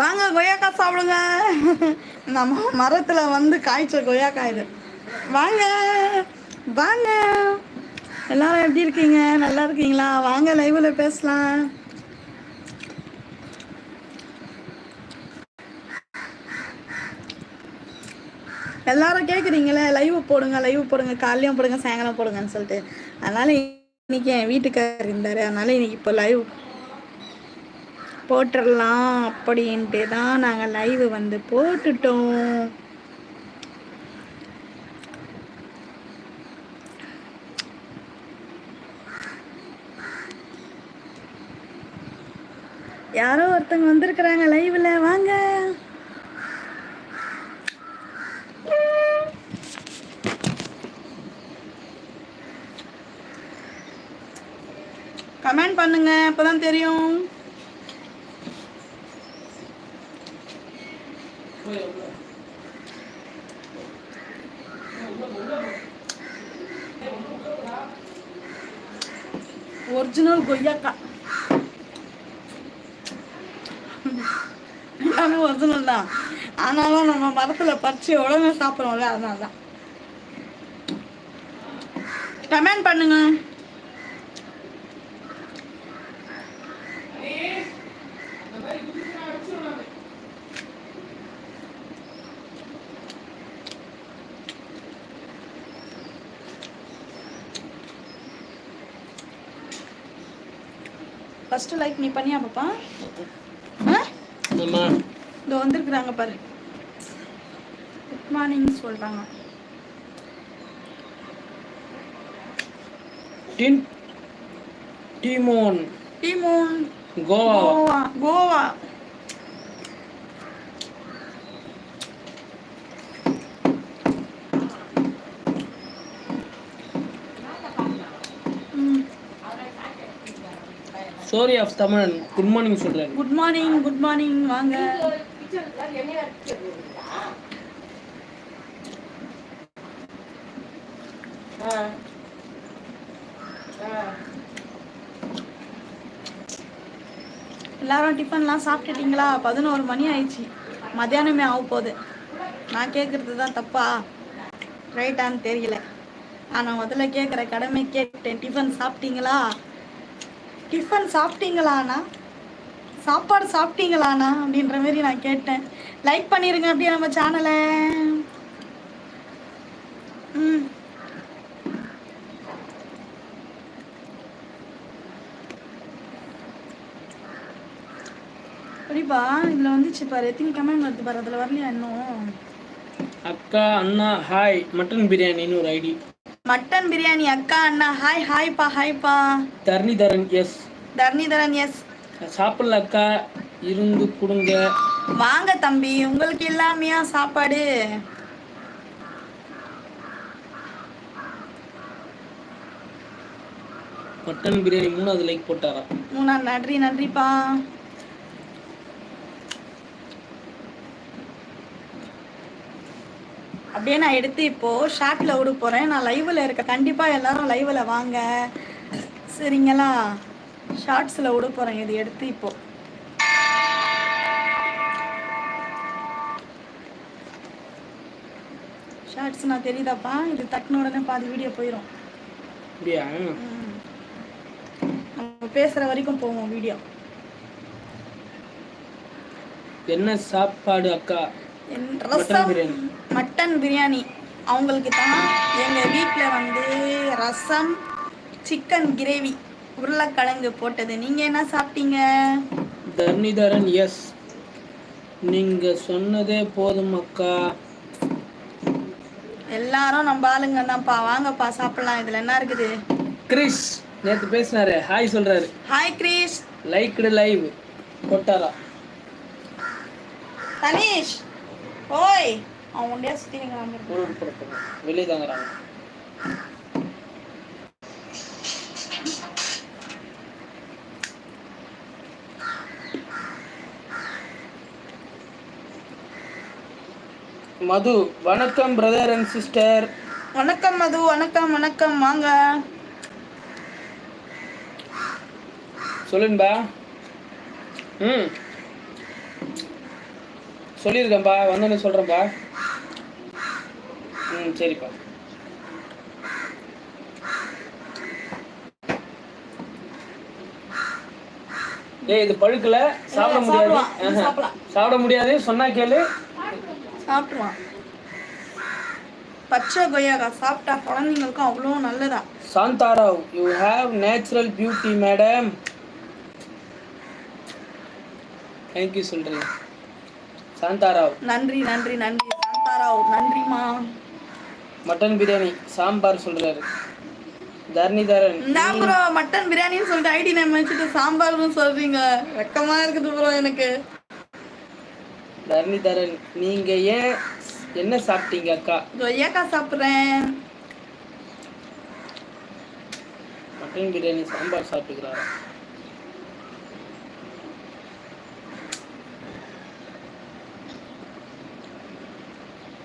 வாங்க கொய்யாக்காய் சாப்பிடுங்க. நம்ம மரத்தில் வந்து காய்ச்ச கொய்யாக்காய் இது. வாங்க வாங்க. எல்லாரும் எப்படி இருக்கீங்க? நல்லா இருக்கீங்களா? வாங்க லைவ்ல பேசலாம். எல்லாரும் கேட்குறீங்களே லைவ் போடுங்க லைவ் போடுங்க. காலையும் போடுங்க சாயங்காலம் போடுங்கன்னு சொல்லிட்டு. அதனால இன்னைக்கு என் வீட்டுக்காரர் இருந்தார். அதனால இன்னைக்கு இப்போ லைவ் போட்டுடலாம் அப்படின்ட்டு தான் நாங்கள் லைவ் வந்து போட்டுட்டோம். யாரோ ஒருத்தங்க வந்திருக்கிறாங்க லைவ்ல வாங்க. கமெண்ட் பண்ணுங்க அப்பதான் தெரியும் ஒரிஜினல் கொய்யாக்கா எல்லாமே ஒரிஜினல் தான் ஆனாலும் நம்ம மரத்தில் பறிச்சு உடனே சாப்பிட்றோம்ல அதனால தான் கமெண்ட் பண்ணுங்க. ஃபர்ஸ்ட் லைக் நீ பண்ணியா பாப்பா? ஆ? இதோ வந்திருக்கிறாங்க பாரு. மார்னிங் சொல்றாங்க. டின் டிமோன் டீமோன் கோவா கோவா கோவா ஸ்டோரி ஆஃப் தமிழன் குட் மார்னிங் சொல்றாரு குட் மார்னிங் குட் மார்னிங் வாங்க. எல்லாரும் டிஃபன்லாம் சாப்பிட்டுட்டீங்களா? பதினோரு மணி ஆயிடுச்சு. மத்தியானமே ஆக போகுது. நான் கேட்குறது தான் தப்பா? ரைட்டான்னு தெரியல. ஆனால் முதல்ல கேட்குற கடமை கேட்டேன். டிஃபன் சாப்பிட்டீங்களா? டிஃபன் சாப்பிட்டீங்களாண்ணா? சாப்பாடு சாப்பிட்டீங்களாண்ணா? அப்படின்ற மாதிரி நான் கேட்டேன். லைக் பண்ணிடுங்க அப்படியே நம்ம சேனலை ம் அப்படிப்பா இதில் வந்துச்சு பாரு. எத்தனை கமெண்ட் வருது பாரு. அதில் வரலையா இன்னும்? அக்கா அண்ணா ஹாய். மட்டன் பிரியாணின்னு ஒரு ஐடி. மட்டன் பிரியாணி அக்கா அண்ணா ஹாய் ஹாய்ப்பா ஹாய்ப்பா. தரணிதரன் எஸ் தர்ணிதரன் எஸ் சாப்பிடல அக்கா. இருந்து கொடுங்க. வாங்க தம்பி. உங்களுக்கு இல்லாமையா சாப்பாடு? மட்டன் பிரியாணி மூணாவது லைக் போட்டாரா? மூணா நன்றி நன்றிப்பா. அப்படியே நான் எடுத்து இப்போ ஷார்ட்ல விட போறேன். நான் லைவ்ல இருக்க கண்டிப்பா எல்லாரும் லைவ்ல வாங்க. சரிங்களா? ஷார்ட்ஸ்ல விட போறேன். இது எடுத்து இப்போ. ஷார்ட்ஸ் நான் தெரியுதாப்பா? இது தட்டின உடனே பாதி வீடியோ போயிடும் அப்படியா? நம்ம பேசுற வரைக்கும் போவோம் வீடியோ என்ன சாப்பாடு அக்கா? ரசம். மட்டன் பிரியாணி. அவங்களுக்கு தான் எங்கள் வீட்டில் வந்து ரசம் சிக்கன் கிரேவி உருளைக்கிழங்கு போட்டது. நீங்கள் என்ன சாப்பிட்டீங்க? தரணிதரன் எஸ் நீங்க சொன்னதே போதும் அக்கா. எல்லாரும் நம்ம ஆளுங்க தான்ப்பா. வாங்கப்பா சாப்பிடலாம். இதில் என்ன இருக்குது? கிறிஸ் நேத்து பேசினாரு. ஹாய் சொல்றாரு. Hi Girish. Liked live. போட்டாரா Dhanish ஓய். அவன் உண்டையா சுற்றி ஒரு போட வெளியே தாங்குறாங்க மது வணக்கம் பிரதர் அண்ட் சிஸ்டர் வணக்கம் மது வணக்கம் வணக்கம் வாங்க. சொல்லுன்பா ம். சொல்லியிருக்கேன்ப்பா வந்தோடனே சொல்கிறேன்ப்பா ம் சரிப்பா ஏய் இது பழுக்கல. சாப்பிட முடியாது. சாப்பிட முடியாது. சொன்னா கேளு. சாப்பிட்டுருவான் பச்சை கொய்யாக்கா சாப்பிட்டா குழந்தைங்களுக்கும் அவ்வளோ நல்லதா? Shantharao you have natural beauty madam thank you சொல்கிறேன் சாந்தாராவ் நன்றி நன்றி நன்றி. சாந்தாராவ் நன்றிமா மட்டன் பிரியாணி சாம்பார் சொல்றாரு. தரணிதரன். நான் ப்ரோ மட்டன் பிரியாணின்னு சொல்லிட்டு ஐடி நேம் வச்சுட்டு சாம்பார்னு சொல்றீங்க. வெக்கமா இருக்குது ப்ரோ எனக்கு. தரணிதரன் நீங்க ஏன் என்ன சாப்பிட்டீங்க அக்கா? கொய்யாக்கா சாப்பிட்றேன். மட்டன் பிரியாணி சாம்பார் சாப்பிட்டுக்கிறாரா?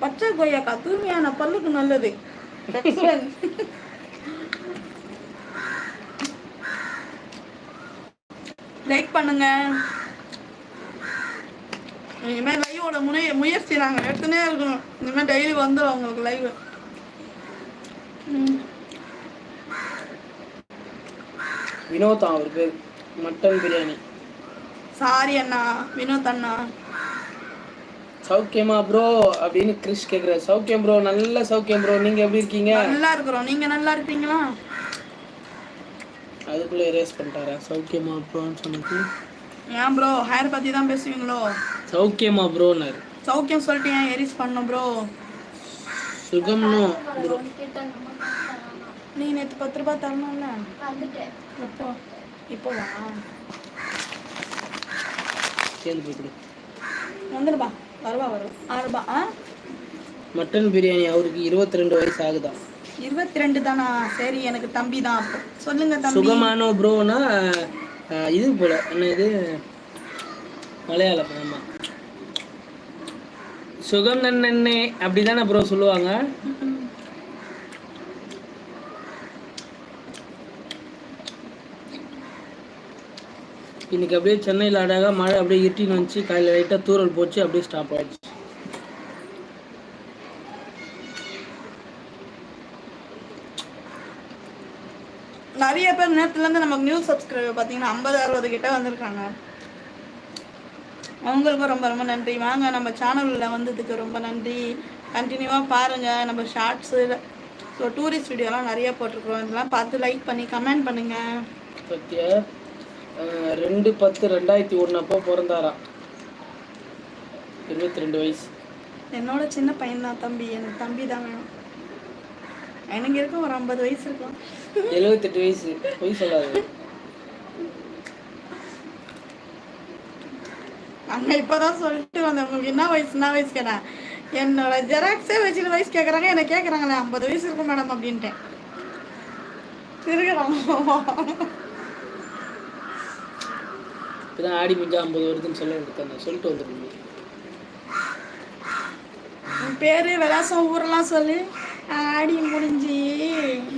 பச்சை கொய்யாக்கா தூய்மையான பல்லுக்கு நல்லது. லைக் பண்ணுங்க. இனிமேல் லைவோட முனைய முயற்சி நாங்கள் எடுத்துனே இருக்கணும் இனிமேல் டெய்லி வந்துடும் உங்களுக்கு லைவ் வினோதா அவர் பேர். மட்டன் பிரியாணி. சாரி அண்ணா வினோத் அண்ணா. சௌக்கியமா ப்ரோ அப்படின்னு கிறிஸ் கேக்குறாரு. சௌக்கியம் ப்ரோ நல்ல சௌக்கியம் ப்ரோ நீங்க எப்படி இருக்கீங்க? நல்லா இருக்கிறோம். நீங்க நல்லா இருக்கீங்களா? அதுக்குள்ள erase பண்ணிட்டாரா? சௌக்கியமா ப்ரோன்னு சொன்னது. ஏன் ப்ரோ ஹேர் பத்தி தான் பேசுவீங்களோ? சௌக்கியமா ப்ரோன்னாரு சௌக்கியம் சொல்லிட்டு ஏன் எரிஸ் பண்ணும் ப்ரோ சுகம்னோ ப்ரோ நீ நேற்று பத்து ரூபாய் தரணும்ல? எப்போ இப்போ வா. சேர்ந்து போய் கொடு. வந்துடுப்பா வருவா வருவா ஆறு ரூபா ஆ? மட்டன் பிரியாணி அவருக்கு இருபத்தி ரெண்டு வயசு ஆகுதா? இருபத்தி ரெண்டு தானா? சரி எனக்கு தம்பி தான். அப்போ சொல்லுங்க தம்பி. சுகமானோ ப்ரோனா இது போல. என்ன இது? மலையாளம் ஆமா சுகம் நன்னே அப்படிதானே ப்ரோ சொல்லுவாங்க? இன்னைக்கு அப்படியே சென்னையில் அழகாக மழை அப்படியே இருட்டின்னு வந்துச்சு. காலையில் லைட்டாக தூரல் போச்சு அப்படியே ஸ்டாப் ஆயிடுச்சு. நிறைய பேர் நேரத்துல இருந்து நமக்கு நியூஸ் சப்ஸ்கிரைபர் பார்த்தீங்கன்னா ஐம்பது அறுபது கிட்ட வந்திருக்காங்க. அவங்களுக்கும் ரொம்ப ரொம்ப நன்றி. வாங்க நம்ம சேனலில் வந்ததுக்கு ரொம்ப நன்றி. கண்டினியூவாக பாருங்கள் நம்ம ஷார்ட்ஸு ஸோ டூரிஸ்ட் வீடியோலாம் நிறைய போட்டிருக்கிறோம் இதெல்லாம் பார்த்து லைக் பண்ணி கமெண்ட் பண்ணுங்கள் அஹ், ரெண்டு பத்து ரெண்டாயிரத்தி ஒன்று அப்போ பிறந்தாராம் இருபத்தி ரெண்டு வயசு. என்னோட சின்ன பையன் தான் தம்பி. எனக்கு தம்பி தான் வேணும். எனக்கு இருக்கும் ஒரு ஐம்பது வயசு இருக்கும். எழுபத்தெட்டு வயசு. பொய் சொல்லாது அங்கே இப்போதான் சொல்லிட்டு வந்தேன். உங்களுக்கு என்ன வயசு என்ன வயசு கேட்டேன் என்னோட ஜெராக்ஸே வச்சுட்டு வயசு கேட்குறாங்க என்ன கேட்குறாங்களே ஐம்பது வயசு இருக்கும் மேடம் அப்படின்ட்டேன். இருக்கிறான் இப்பதான் ஆடி முடிஞ்சா ஐம்பது வருதுன்னு சொல்ல வேண்டியது சொல்லிட்டு வந்துருக்கீங்க உன் பேரு விலாசம் ஊரெல்லாம் சொல்லி. ஆடி முடிஞ்சு.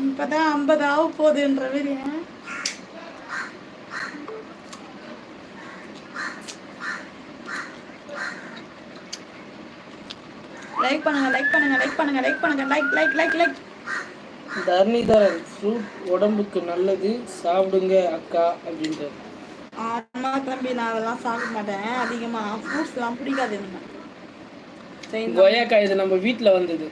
இப்போதான் ஐம்பது ஆக போகுதுன்ற மாதிரி. லைக் பண்ணுங்க லைக் பண்ணுங்க லைக் பண்ணுங்க லைக் பண்ணுங்க. Like like like like Dharanidharan fruit உடம்புக்கு நல்லது. சாப்பிடுங்க அக்கா அப்படின்றாரு. ஆமா தம்பி நான் அதெல்லாம் சாப்பிட மாட்டேன். அதிகமா ஃப்ரூட்ஸ்லாம் பிடிக்காது எனக்கு. கொய்யாக்காய் இது நம்ம வீட்டில் வந்தது.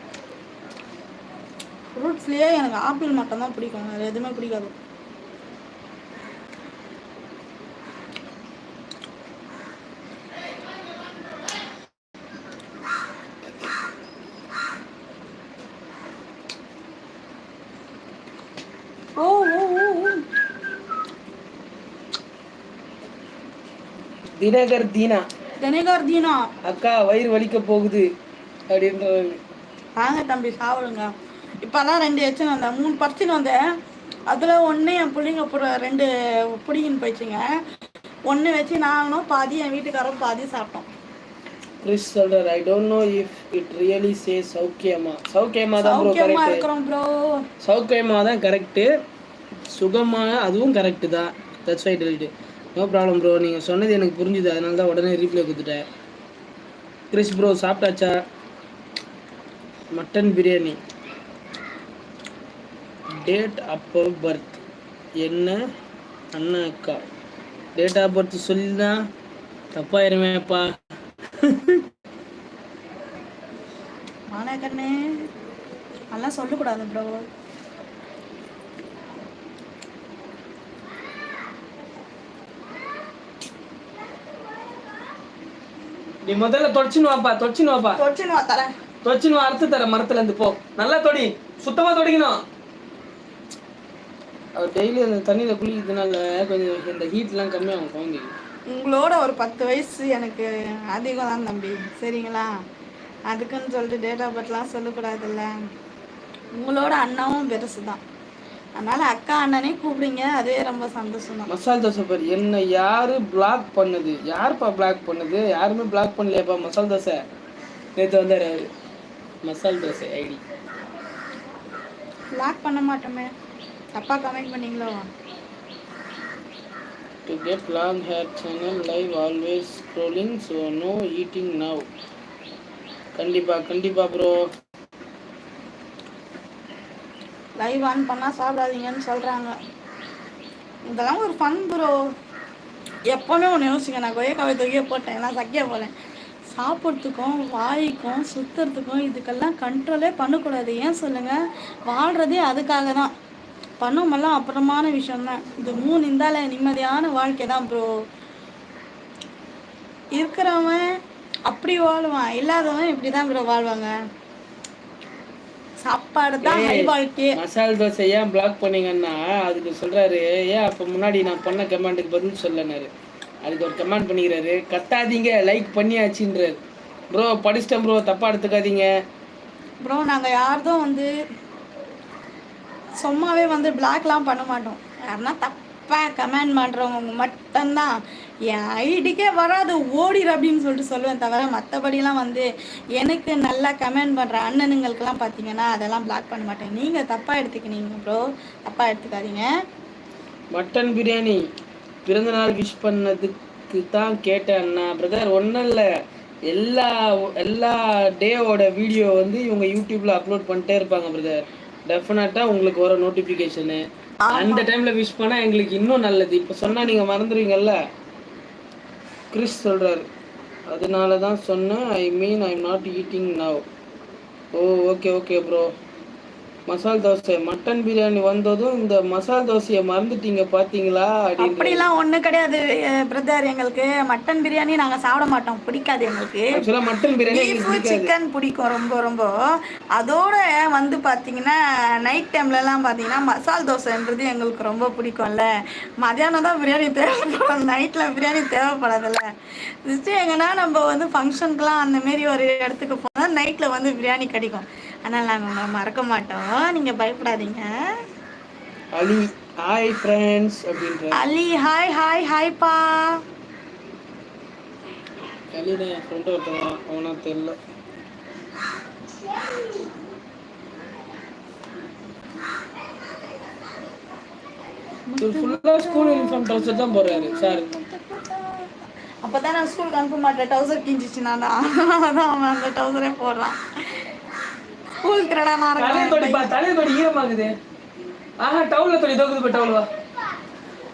ஃப்ரூட்ஸ்லயே எனக்கு ஆப்பிள் மட்டும் தான் பிடிக்கும். வேறு எதுவுமே பிடிக்காது ஓ ஓ ஓ ஓ. தினகர் தீனா. தினகர் தீனா. அக்கா வயிறு வலிக்க போகுது அப்படின்றாரு வாங்க தம்பி சாப்பிடுங்க. இப்போல்லாம் ரெண்டு எச்சுன்னு வந்தேன். மூணு பறிச்சுன்னு வந்தேன். அதில் ஒன்று என் பிள்ளைங்க ரெண்டு பிடிங்கின்னு போயிடுச்சுங்க. ஒன்று வச்சு நாங்களும் பாதி என் வீட்டுக்காரரும் பாதி சாப்பிட்டோம். கிறிஸ் சொல்றாரு I don't know if it really say சௌக்கியமா. சௌக்கியமா தான் ப்ரோ கரெக்ட் இருக்கிறோம் ப்ரோ சௌக்கியமா தான் கரெக்டு சுகமாக அதுவும் கரெக்டு தான். That's right right no problem bro நீங்கள் சொன்னது எனக்கு புரிஞ்சுது. அதனால தான் உடனே ரீப்ளை கொடுத்துட்டேன். கிறிஸ் ப்ரோ சாப்பிட்டாச்சா? மட்டன் பிரியாணி. டேட் அப்போ பர்த் என்ன? அண்ணா அக்கா. டேட் ஆஃப் பர்த் சொல்லினா தப்பாயிருமேப்பா. கண்ணே. அதெல்லாம் சொல்லக்கூடாது ப்ரோ நீ முதல்ல தொடச்சின்னு வாப்பா தொடச்சின்னு வாப்பா தொச்சுன்னு வா தரேன். தொடச்சின்னு வா அறுத்து தர மரத்துல இருந்து போ. நல்லா தொடி. சுத்தமா தொடிக்கணும். அவர் டெய்லி அந்த தண்ணியில குளிக்கிறதுனால கொஞ்சம் இந்த ஹீட்லாம் கம்மியாகும் குழந்தைக்கு. உங்களோட ஒரு பத்து வயசு எனக்கு அதிகம் தான் தம்பி. சரிங்களா? அதுக்குன்னு சொல்லிட்டு டேட் ஆஃப் பர்த்லாம் சொல்லக்கூடாதுல்ல. உங்களோட அண்ணாவும் பெருசு தான் அதனால அக்கா அண்ணனே கூப்பிடுங்க. அதுவே ரொம்ப சந்தோஷம் தான். மசால் தோசை பாரு. என்ன யாரு பிளாக் பண்ணது? யாருப்பா பிளாக் பண்ணது? யாருமே பிளாக் பண்ணலையாப்பா மசால் தோசை. நேற்று வந்தார் மசால் தோசை ஐடி. லாக் பண்ண மாட்டோமே. தப்பா கமெண்ட் பண்ணீங்களோ? To get long hair channel live always scrolling so no eating now கண்டிப்பா கண்டிப்பா ப்ரோ லைவ் ஆன் பண்ணால் சாப்பிடாதீங்கன்னு சொல்கிறாங்க இதெல்லாம் ஒரு ஃபன் ப்ரோ எப்போவுமே ஒன்று யோசிங்க. நான் கொய்யக்காவை தொகையை போட்டேன். நான் சக்கிய போகிறேன் சாப்பிட்றதுக்கும் வாய்க்கும் சுற்றுறதுக்கும் இதுக்கெல்லாம் கண்ட்ரோலே பண்ணக்கூடாது. ஏன் சொல்லுங்கள் வாழ்கிறதே அதுக்காக தான். பணமெல்லாம் அப்புறமான விஷயம்தான் இது மூணு இருந்தால நிம்மதியான வாழ்க்கை தான் ப்ரோ இருக்கிறவன் அப்படி வாழ்வான். இல்லாதவன் இப்படி தான் ப்ரோ வாழ்வாங்க. சாப்பாடு தான் ஹை வாழ்க்கையே மசால் தோசை ஏன் பிளாக் பண்ணீங்கன்னா அதுக்கு சொல்றாரு ஏன் அப்போ முன்னாடி நான் பண்ண கமெண்ட்டுக்கு பதில் சொல்லனாரு அதுக்கு ஒரு கமெண்ட் பண்ணிக்கிறாரு. கத்தாதீங்க லைக் பண்ணியாச்சுன்றாரு. ப்ரோ படிச்சிட்டேன் ப்ரோ தப்பா எடுத்துக்காதீங்க. ப்ரோ நாங்கள் யார்தும் வந்து சும்மாவே வந்து பிளாக்லாம் பண்ண மாட்டோம். யாருன்னா தப்பாக கமெண்ட் பண்ணுறவங்க மட்டும்தான். என் ஐடிக்கே வராது ஓடிடு அப்படின்னு சொல்லிட்டு சொல்லுவேன் தவிர மற்றபடிலாம் வந்து எனக்கு நல்லா கமெண்ட் பண்ணுற அண்ணனுங்களுக்கெல்லாம் பார்த்தீங்கன்னா அதெல்லாம் பிளாக் பண்ண மாட்டேன். நீங்கள் தப்பாக எடுத்துக்கினீங்க ப்ரோ தப்பாக எடுத்துக்காதீங்க. மட்டன் பிரியாணி. பிறந்தநாள் விஷ் பண்ணதுக்கு தான் கேட்டேன் அண்ணா. பிரதர் ஒன்றும் இல்லை. எல்லா எல்லா டேவோட வீடியோ வந்து இவங்க யூடியூப்ல அப்லோட் பண்ணிட்டே இருப்பாங்க பிரதர் டெஃபினட்டாக உங்களுக்கு வர நோட்டிஃபிகேஷனு அந்த டைம்ல விஷ் பண்ணா எங்களுக்கு இன்னும் நல்லது. இப்போ சொன்னா நீங்க மறந்துடுவீங்கல்ல கிறிஸ் சொல்கிறார் அதனால தான் சொன்னேன் I mean I not eating now oh okay okay bro masal dosa mutton biryani வந்ததும் இந்த மசால் தோசையை மறந்துட்டீங்க பாத்தீங்களா? அப்படின்னு. அப்படிலாம் ஒன்றும் கிடையாது பிரதர் எங்களுக்கு. மட்டன் பிரியாணி நாங்கள் சாப்பிட மாட்டோம் பிடிக்காது எங்களுக்கு. மட்டன் பிரியாணி சிக்கன் பிடிக்கும் ரொம்ப ரொம்ப. அதோட வந்து பார்த்தீங்கன்னா நைட் டைம்லலாம் பார்த்தீங்கன்னா மசால் தோசைன்றது எங்களுக்கு ரொம்ப பிடிக்கும்ல. மதியானம் தான் பிரியாணி தேவைப்படும் நைட்டில் பிரியாணி தேவைப்படாதுல்ல. ஜஸ்ட்டு எங்கன்னா நம்ம வந்து ஃபங்க்ஷனுக்குலாம் அந்த மாரி ஒரு இடத்துக்கு போனால் நைட்டில் வந்து பிரியாணி கிடைக்கும். அதனால் நாங்கள் மறக்க மாட்டோம். நீங்கள் பயப்படாதீங்க. அலி ஹாய் ஃப்ரெண்ட்ஸ் அப்படின்ற அலி ஹாய் ஹாய் ஹாய்ப்பா அலி தான் என் ஃப்ரெண்டு ஒருத்தவங்க அவனா தெரியல. இவர் ஃபுல்லாக ஸ்கூல் யூனிஃபார்ம் ட்ரெஸ் தான் போடுறாரு. சார் அப்போ தான் நான் ஸ்கூலுக்கு அனுப்ப மாட்டேன். டவுசர் கிஞ்சிச்சுனா அதான் அவன் அந்த டவுசரே போடுறான். ஸ்கூல் கிரடா நான் தலையை இருக்கேன் தொடிப்பா தலையை தொடி ஈரமாகுது. ஆஹா டவுலில் தொடி தொகுது போய் டவுல் வா.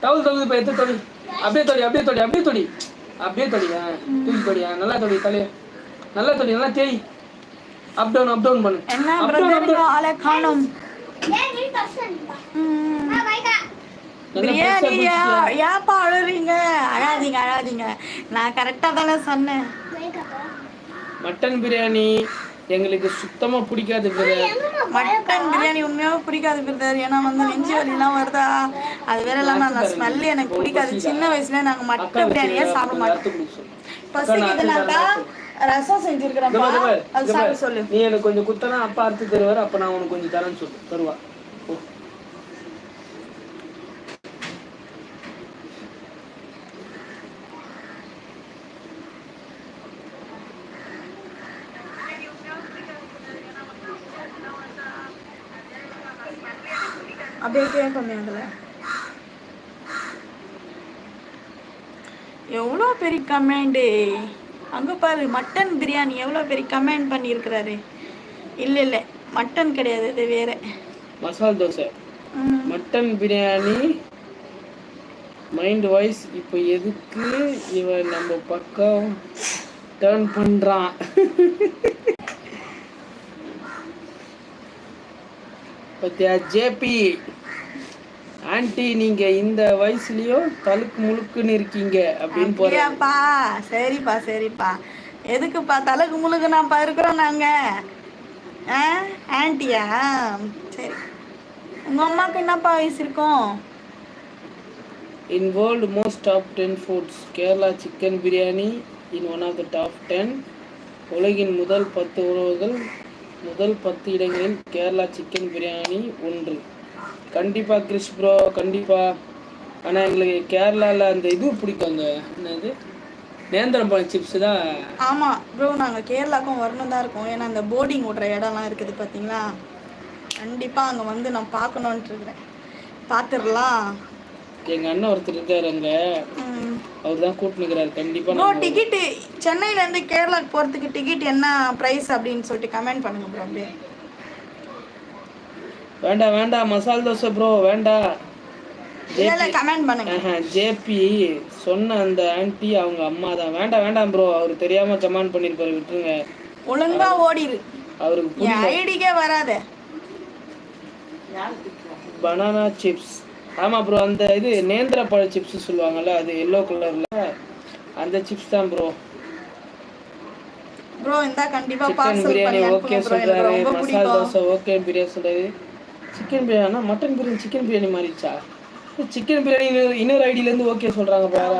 டவுல் தொகுது எடுத்து தொடி. அப்படியே தொடி அப்படியே தொடி அப்படியே தொடி. அப்படியே தொடி ஆ தூக்கி தொடி ஆ நல்லா தொடி தலையை. நல்லா தொடி நல்லா தேய். அப் டவுன் அப் டவுன் பண்ணு. என்ன பிரதர் காணும். அழுறீங்க? அழாதீங்க அழாதீங்க. நான் கரெக்டாக தானே சொன்னேன். மட்டன் பிரியாணி எங்களுக்கு சுத்தமா பிடிக்காது பிரதர் மட்டன் பிரியாணி உண்மையாவே பிடிக்காது பிரதர் ஏன்னா வந்து நெஞ்சு வலிலாம் வருதா? அது வேற இல்லாம அந்த ஸ்மெல் எனக்கு பிடிக்காது. சின்ன வயசுல நாங்க மட்டன் பிரியாணியே சாப்பிட மாட்டோம். பசிக்குதுனாக்கா ரசம் செஞ்சிருக்கிறேன்ப்பா. அது சாப்பிட சொல்லு. நீ எனக்கு கொஞ்சம் குத்தனா அப்பா அறுத்து தருவாரு அப்ப நான் உனக்கு கொஞ்சம் தரேன்னு சொல்லு. தருவா. அப்படியே கேட்போமே அதுல எவ்வளோ பெரிய கமெண்டு? அங்க பாரு மட்டன் பிரியாணி எவ்வளோ பெரிய கமெண்ட் பண்ணியிருக்கிறாரு. இல்லை இல்லை மட்டன் கிடையாது இது வேற. Masal dosa. Mutton biryani mind voice இப்போ எதுக்கு இவன் நம்ம பக்கம் டேர்ன் பண்றான்? பத்தியா ஜேபி ஆன்ட்டி நீங்க இந்த வயசுலயும் தலுக்கு முழுக்குன்னு இருக்கீங்க அப்படின்னு போற அப்படியாப்பா சரிப்பா சரிப்பா. எதுக்குப்பா தலைக்கு முழுக்கு நான்ப்பா இருக்கிறோம் நாங்க? ஆன்ட்டியா சரி. உங்க அம்மாவுக்கு என்னப்பா வயசு இருக்கும்? In world most top 10 foods, Kerala chicken biryani in one of the top 10. உலகின் முதல் பத்து உணவுகள் முதல் பத்து இடங்களில் கேரளா சிக்கன் பிரியாணி ஒன்று. கண்டிப்பா கிறிஸ் ப்ரோ கண்டிப்பா. ஆனா எங்களுக்கு கேரளால அந்த இது பிடிக்குங்க என்னது? நேந்திரம்பழம் சிப்ஸ் தான். ஆமா ப்ரோ நாங்க கேரளாக்கும் வரணும் தான் இருக்கோம். ஏன்னா அந்த போர்டிங் ஓடுற இடம்லாம் இருக்குது பாத்தீங்களா? கண்டிப்பா அங்க வந்து நான் பார்க்கணுன்ட்டு இருக்கிறேன். பார்த்துடலாம். எங்க அண்ணன் ஒருத்தர் இருக்காரு அங்க. அவர் தான் கூட்டினுக்கிறாரு கண்டிப்பா ப்ரோ டிக்கெட்டு சென்னையில இருந்து கேரளாக்கு போறதுக்கு டிக்கெட் என்ன பிரைஸ் அப்படின்னு சொல்லிட்டு கமெண்ட் பண்ணுங்க ப்ரோ அப்படியே. வேண்டாம் வேண்டாம் மசால் தோசை ப்ரோ வேண்டாம் கமெண்ட் பண்ணுங்க. ஜேபி சொன்ன அந்த ஆன்ட்டி அவங்க அம்மா தான். வேண்டாம் வேண்டாம் ப்ரோ அவர் தெரியாம கமெண்ட் பண்ணிருப்பாரு விட்டுருங்க. ஒழுங்கா ஓடிரு. அவருக்கு ஐடிக்கே வராத. பனானா சிப்ஸ் ஆமா ப்ரோ அந்த இது நேந்திர பழ சிப்ஸ் சொல்லுவாங்கல்ல அது எல்லோ கலர்ல அந்த சிப்ஸ் தான் ப்ரோ ப்ரோ இந்தா கண்டிப்பா பார்சல் பண்ணி ஓகே சொல்றாரு. மசால் தோசை ஓகே பிரியாணி சொல்றாரு. Chicken biryani mutton biryani chicken biryani மாறிடுச்சா? Chicken biryani இன்னொரு- இன்னொரு ஐடியில இருந்து ஓகே சொல்றாங்க பாரு.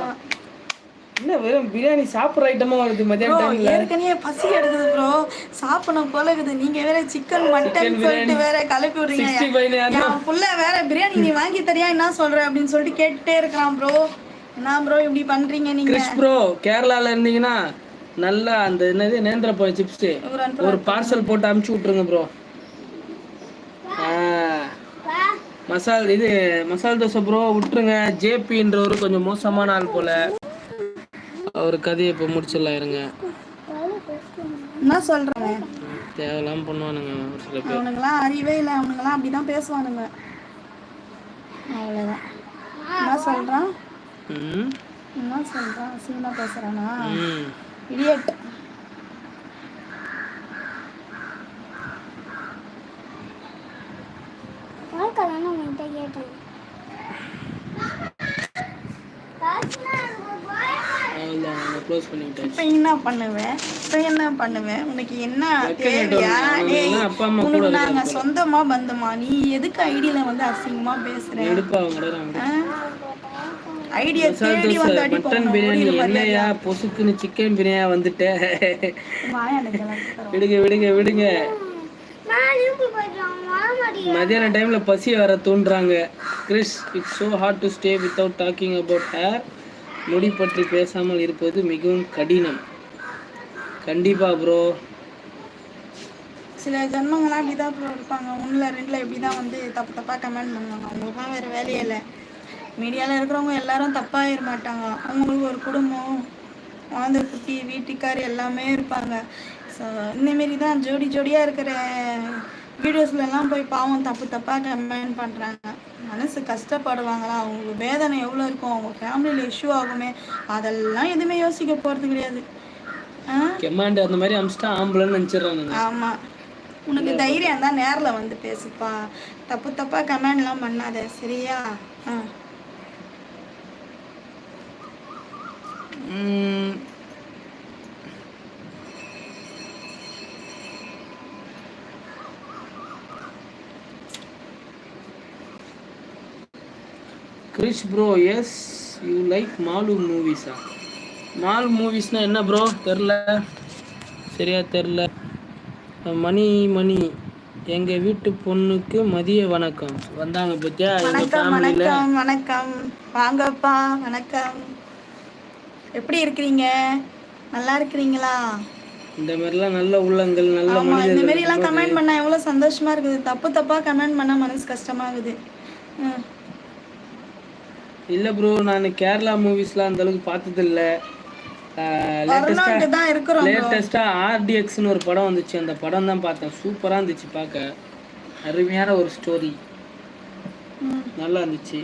என்ன வெறும் பிரியாணி சாப்பிட்ற ஐட்டமா வருது மதியான ப்ரோ டைம்ல ஏற்கனவே பசி எடுக்குது ப்ரோ சாப்பிடணும் போல இருக்குது. நீங்க வேற சிக்கன் மட்டன் சொல்லிட்டு. வேற கலப்பி விடுறீங்க. 65 யாருன்னா? என் புள்ள வேற பிரியாணி நீ வாங்கி தரியா என்ன சொல்ற அப்படின்னு சொல்லிட்டு கேட்டுட்டே இருக்கிறான் ப்ரோ என்ன ப்ரோ இப்படி பண்றீங்க நீங்க? கிறிஸ் ப்ரோ கேரளால இருந்தீங்கன்னா நல்லா அந்த என்னது நேந்திர பழ சிப்ஸ் ஒரு பார்சல் போட்டு அமுச்சு விட்ருங்க ப்ரோ மசால் இது மசால் தோசை ப்ரோ விட்டுருங்க. ஜேபின்றவர் கொஞ்சம் மோசமான ஆள் போல. அவர் கதையை இப்போ முடிச்சிடலாம் இருங்க. என்ன சொல்றாங்க? தேவையில்லாம பண்ணுவானுங்க ஒரு சில பேர். அவனுங்களாம் அறிவே இல்லை. அவனுங்களாம் அப்படிதான் பேசுவானுங்க. அவ்வளோதான் என்ன சொல்றான்? ம். என்ன சொல்றான்? அசிங்கமா பேசுறானா? ம். இடியட் அவ்வளோதான் நம்ம க்ளோஸ் பண்ணிவிட்டாச்சு இப்ப என்ன பண்ணுவேன் இப்ப என்ன பண்ணுவேன் உனக்கு என்ன. தேவையா? உனக்கு நாங்க. சொந்தமா பந்தமா? நீ எதுக்கு ஐடியில வந்து அசிங்கமா பேசுற? ஐடியா தேடி வந்து மட்டன் பிரியாணி என்னையா? பொசுக்குன்னு சிக்கன் பிரியாணி தரோம். விடுங்க விடுங்க விடுங்க. மதியான டைம்ல பசி வர தூண்டுறாங்க. Chris it's so hard to stay without talking about hair முடி பற்றி பேசாமல் இருப்பது மிகவும் கடினம். கண்டிப்பா ப்ரோ சில ஜென்மங்களாம் அப்படிதான் ப்ரோ இருப்பாங்க. ஒண்ணுல ரெண்டுல இப்படிதான் வந்து தப்பு தப்பா கமெண்ட் பண்ணுவாங்க. அவங்களுக்குலாம் வேற வேலையே இல்லை. மீடியால இருக்கிறவங்க எல்லாரும் தப்பாயிட மாட்டாங்க. அவங்களுக்கு ஒரு குடும்பம் குழந்தை குட்டி வீட்டுக்கார் எல்லாமே இருப்பாங்க. ஸோ இந்தமாரி தான் ஜோடி ஜோடியாக இருக்கிற வீடியோஸ்ல எல்லாம் போய் பாவம் தப்பு தப்பாக கமெண்ட் பண்ணுறாங்க மனசு கஷ்டப்படுவாங்களா? அவங்களுக்கு வேதனை எவ்வளோ இருக்கும்? அவங்க ஃபேமிலியில் இஷ்யூ ஆகுமே? அதெல்லாம் எதுவுமே யோசிக்க போகிறது கிடையாது. கெமாண்டு அந்த மாதிரி அமிச்சிட்டா ஆம்பளைன்னு நினச்சிடுறானுங்க. ஆமா. உனக்கு தைரியம் தான் நேர்ல வந்து பேசுப்பா. தப்பு தப்பா கமெண்ட்லாம் பண்ணாத. சரியா? ஆ. Krish bro yes you like Mallu மூவிஸா மால் மூவிஸ்னா என்ன ப்ரோ தெரில. சரியா தெரில. மணி மணி. எங்கள் வீட்டு பொண்ணுக்கு மதிய வணக்கம். வந்தாங்க பத்தியா? எங்கள் வணக்கம் ஃபேமிலியில் வணக்கம் வாங்கப்பா வணக்கம். எப்படி இருக்கிறீங்க? நல்லா இருக்கிறீங்களா? இந்த மாதிரிலாம் நல்ல உள்ளங்கள் நல்ல ஆமா இந்த மனிதர்கள் மாதிரி எல்லாம் கமெண்ட் பண்ணா எவ்வளவு சந்தோஷமா இருக்குது. தப்பு தப்பா கமெண்ட் பண்ணா மனசு கஷ்டமாகுது. ம். இல்லை ப்ரோ நான் கேரளா மூவிஸ்லாம் அந்த அளவுக்கு பார்த்ததில்ல. லேட்டஸ்ட்டாக ஆர்டிஎக்ஸ்னு ஒரு படம் வந்துச்சு. அந்த படம் தான் பார்த்தேன். சூப்பராக இருந்துச்சு பார்க்க. அருமையான ஒரு ஸ்டோரி. நல்லா இருந்துச்சு.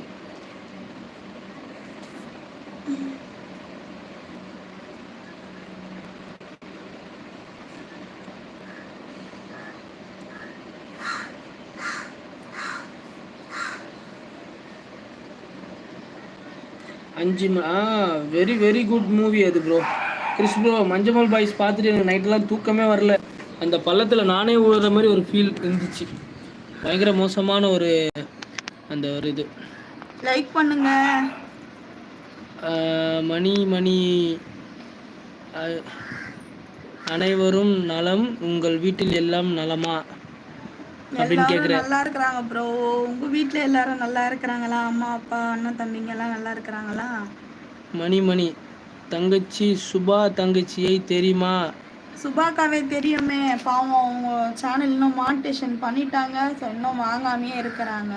அஞ்சு ஆ வெரி வெரி குட் மூவி அது bro Chris bro Manjummel boys பார்த்துட்டு எனக்கு நைட்டெல்லாம் தூக்கமே வரல. அந்த பள்ளத்தில் நானே விழுற மாதிரி ஒரு ஃபீல் இருந்துச்சு. பயங்கர மோசமான ஒரு அந்த ஒரு இது. லைக் பண்ணுங்க. மணி மணி அனைவரும் நலம். உங்கள் வீட்டில் எல்லாம் நலமா? அப்படின்னு எல்லாரும் கேட்குறேன் நல்லா இருக்கிறாங்க ப்ரோ உங்க வீட்ல எல்லாரும் நல்லா இருக்கிறாங்களா? அம்மா அப்பா அண்ணன் தம்பிங்க எல்லாம் நல்லா இருக்கிறாங்களா? மணி மணி. தங்கச்சி சுபா தங்கச்சியை தெரியுமா? சுபாக்காவே தெரியுமே. பாவம் அவங்க சேனல் இன்னும் மானிட்டேஷன் பண்ணிட்டாங்க. இன்னும் வாங்காமையே இருக்கிறாங்க.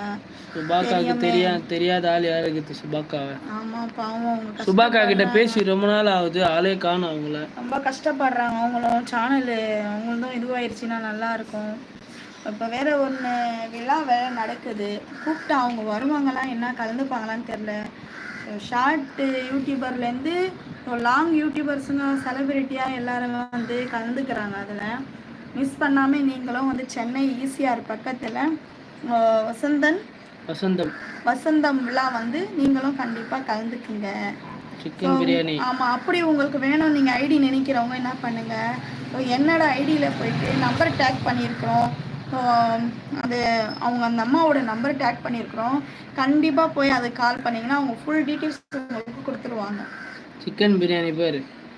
சுபாக்காவுக்கு தெரியா தெரியாத ஆள் யாரு இருக்குது சுபாக்காவை? ஆமா பாவம் அவங்க சுபாக்கா கிட்ட பேசி ரொம்ப நாள் ஆகுது. ஆளே காணும் அவங்கள. ரொம்ப கஷ்டப்படுறாங்க. அவங்களும் சேனல் அவங்களும் இதுவாயிருச்சுன்னா நல்லா இருக்கும். இப்போ வேற ஒன்று விழா வேற நடக்குது. கூப்பிட்டு அவங்க வருவாங்களா? என்ன? கலந்துப்பாங்களான்னு தெரில ஷார்ட் யூடியூபர்லேருந்து லாங் யூடியூபர்ஸுங்க செலிபிரிட்டியாக எல்லாருமே வந்து கலந்துக்கிறாங்க அதில். மிஸ் பண்ணாமல் நீங்களும் வந்து சென்னை ஈசிஆர் பக்கத்தில் வசந்தன் வசந்தம். வசந்தம் விழா வந்து நீங்களும் கண்டிப்பாக கலந்துக்குங்க. சிக்கன் பிரியாணி. ஆமா அப்படி உங்களுக்கு வேணும் நீங்க ஐடி நினைக்கிறவங்க என்ன பண்ணுங்க. இப்போ என்னோட ஐடியில போயிட்டு நம்பர் டேக் பண்ணியிருக்கிறோம். ஸோ அது அவங்க அந்த அம்மாவோட நம்பர் டேக் பண்ணியிருக்கிறோம். கண்டிப்பா போய் அது கால் பண்ணீங்கன்னா அவங்க ஃபுல் டீட்டெயில்ஸ் உங்களுக்கு கொடுத்துருவாங்க. சிக்கன் பிரியாணி பேர்.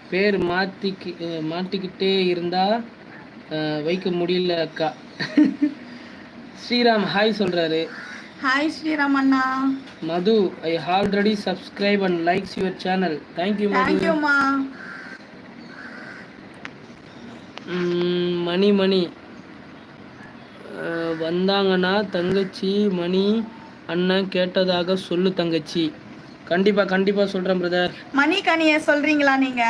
பேர் மாற்றிக்கி மாட்டிக்கிட்டே இருந்தா அஹ், வைக்க முடியல அக்கா. ஸ்ரீராம் ஹாய் சொல்றாரு. Hi Sriram Anna. Madhu I already subscribe and likes your channel thank you Madhu. தேங்க்யூம்மா ம், மணி மணி. வந்தாங்கன்னா தங்கச்சி மணி அண்ணன் கேட்டதாக சொல்லு தங்கச்சி. கண்டிப்பா கண்டிப்பா சொல்றேன் பிரதர் மணிகனிய சொல்றீங்களா நீங்க?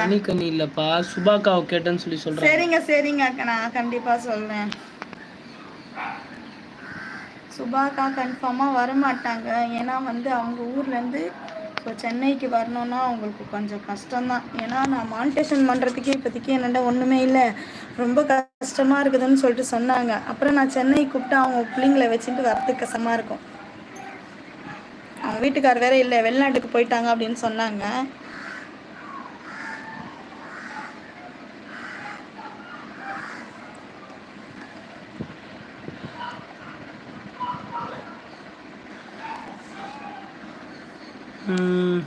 மணி கண்ணி இல்லப்பா சுபாக்காவை கேட்டேன்னு சொல்லி சொல்றேன் சரிங்க சரிங்க அக்கா, நான் கண்டிப்பா சொல்றேன். சுபாக்கா கன்ஃபார்மாக வரமாட்டாங்க. ஏன்னா வந்து அவங்க ஊர்லேருந்து இப்போ சென்னைக்கு வரணும்னா அவங்களுக்கு கொஞ்சம் கஷ்டம்தான். ஏன்னா நான் மானிட்டேஷன் பண்ணுறதுக்கே இப்போதைக்கு என்னென்ன ஒன்றுமே இல்லை. ரொம்ப கஷ்டமாக இருக்குதுன்னு சொல்லிட்டு சொன்னாங்க. அப்புறம் நான் சென்னை கூப்பிட்டு அவங்க பிள்ளைங்களை வச்சுட்டு வரதுக்கு கஷ்டமாக இருக்கும். அவங்க வீட்டுக்கார் வேற இல்லை வெளிநாட்டுக்கு போயிட்டாங்க அப்படின்னு சொன்னாங்க ம்,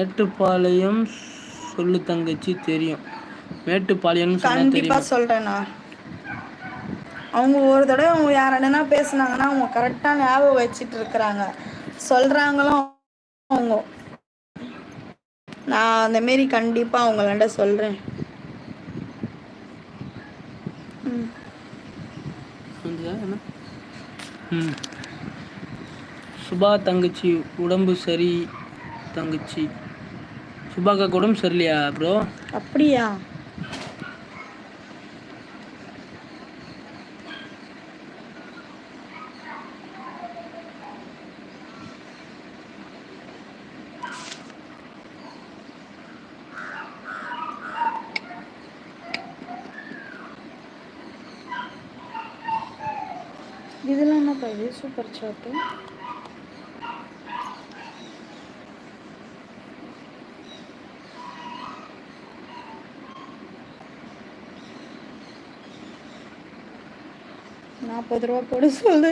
மேட்டுப்பாளையம் சொல்லு தங்கச்சி தெரியும். மேட்டுப்பாளையம்னு சொன்னா கண்டிப்பா நான் அவங்க ஒரு தடவை அவங்க யாரடனா பேசுனாங்கன்னா அவங்க கரெக்டா ஞாபகம் வச்சிட்டு இருக்கிறாங்க. சொல்றாங்களும் அவங்க. நான் அந்த மாரி கண்டிப்பா அவங்களாண்ட சொல்றேன். சுபா தங்கச்சி உடம்பு சரி தங்கச்சி. சுபாக்கா கூடம் சரியில்லையா ப்ரோ அப்படியா? இதெல்லாம் என்ன பயிர் சூப்பர் சாட்டு. நாற்பது ரூபா போட சொல்லு.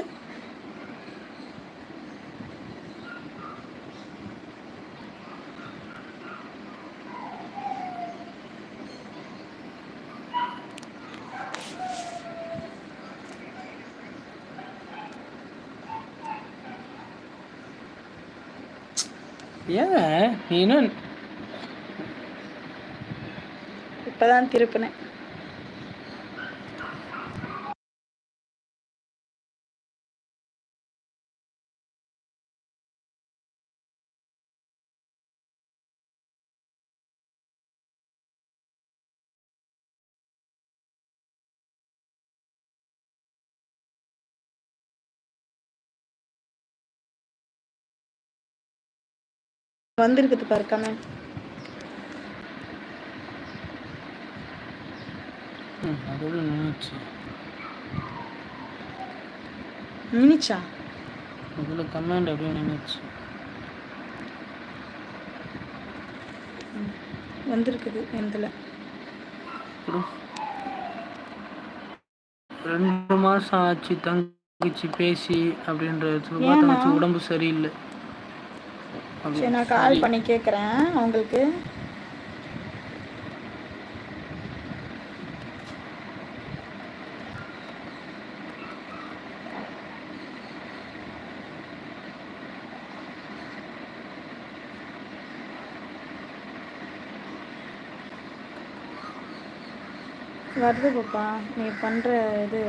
ஏன்? நீ என்ன இப்பதான் திருப்பினேன். வந்திருக்குது பாரு கமெண்ட் நினைச்சு முதல்ல கமெண்ட் அப்படியே நினைச்சு வந்திருக்குது எந்தில். ரெண்டு மாசம் ஆச்சு தங்கச்சி பேசி அப்படின்றது உடம்பு சரியில்லை. சரி நான் கால் பண்ணி கேட்குறேன் உங்களுக்கு. வருது பாப்பா நீ பண்ணுற இது.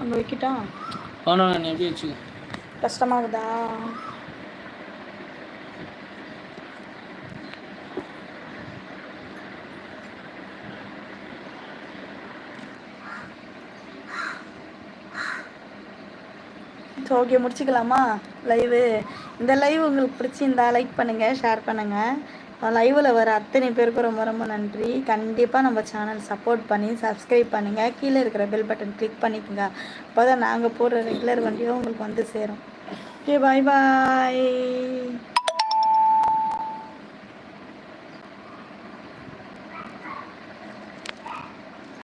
அங்கே வைக்கிட்டா? ஆனா நீ எப்படி வச்சுக்க கஷ்டமாகுதா? ஓகே முடிச்சுக்கலாமா? லைவு இந்த லைவ் உங்களுக்கு பிடிச்சிருந்தா லைக் பண்ணுங்கள் ஷேர் பண்ணுங்கள் லைவில் வர அத்தனை பேருக்கும் ரொம்ப ரொம்ப நன்றி. கண்டிப்பாக நம்ம சேனல் சப்போர்ட் பண்ணி சப்ஸ்கிரைப் பண்ணுங்கள் கீழே இருக்கிற பெல் பட்டன் கிளிக் பண்ணிக்கோங்க. அப்போ தான் நாங்கள் போடுற ரெகுலர் வண்டியும் உங்களுக்கு வந்து சேரும். ஓகே பாய் பாய்